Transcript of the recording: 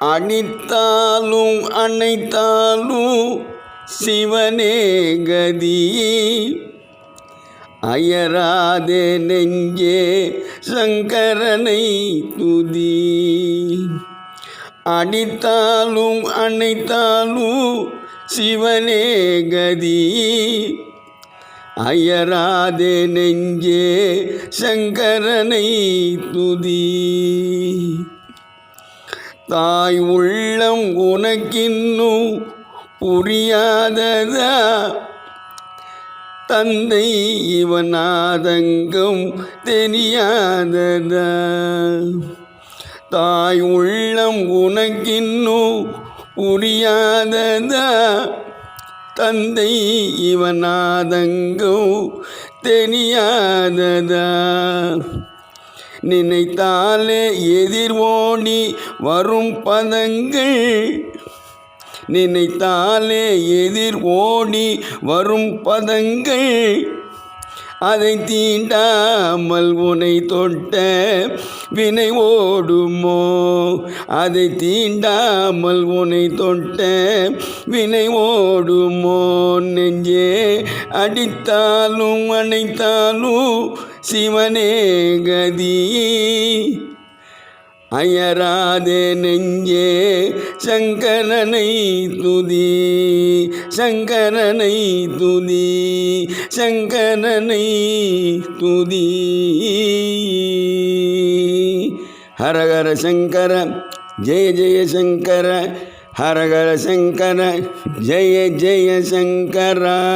அடித்தாலும் அணைத்தாலும் சிவனே கதி. அயராதே நெஞ்சே சங்கரனை துதி. அடித்தாலும் அணைத்தாலும் சிவனே கதி. அயராதே நெஞ்சே சங்கரனை துதி. தாய் உள்ளம் உனக்கின்னும் புரியாததா? தந்தை இவனாதங்கம் தெரியாததா? தாய் உள்ளம் உனக்கின்னும் புரியாததா? தந்தை இவனாதங்கம் தெரியாததா? நினைத்தாலே எதிர் ஓடி வரும் பதங்கள். நினைத்தாலே எதிர் ஓடி வரும் பதங்கள். அதை தீண்டாமல் உனை தொட்ட வினை ஓடுமோ? அதை தீண்டாமல் உனை தொட்ட வினை ஓடுமோ? நெஞ்சே அடித்தாலும் அணைத்தாலும் சிவனே கதி. அயராதே நெஞ்சே சங்கரனை துதி. சங்கரனை துதி. சங்கரனை துதி. ஹரஹர சங்கர ஜெய ஜெய சங்கர. ஹரஹர சங்கர ஜெய ஜெய சங்கரா.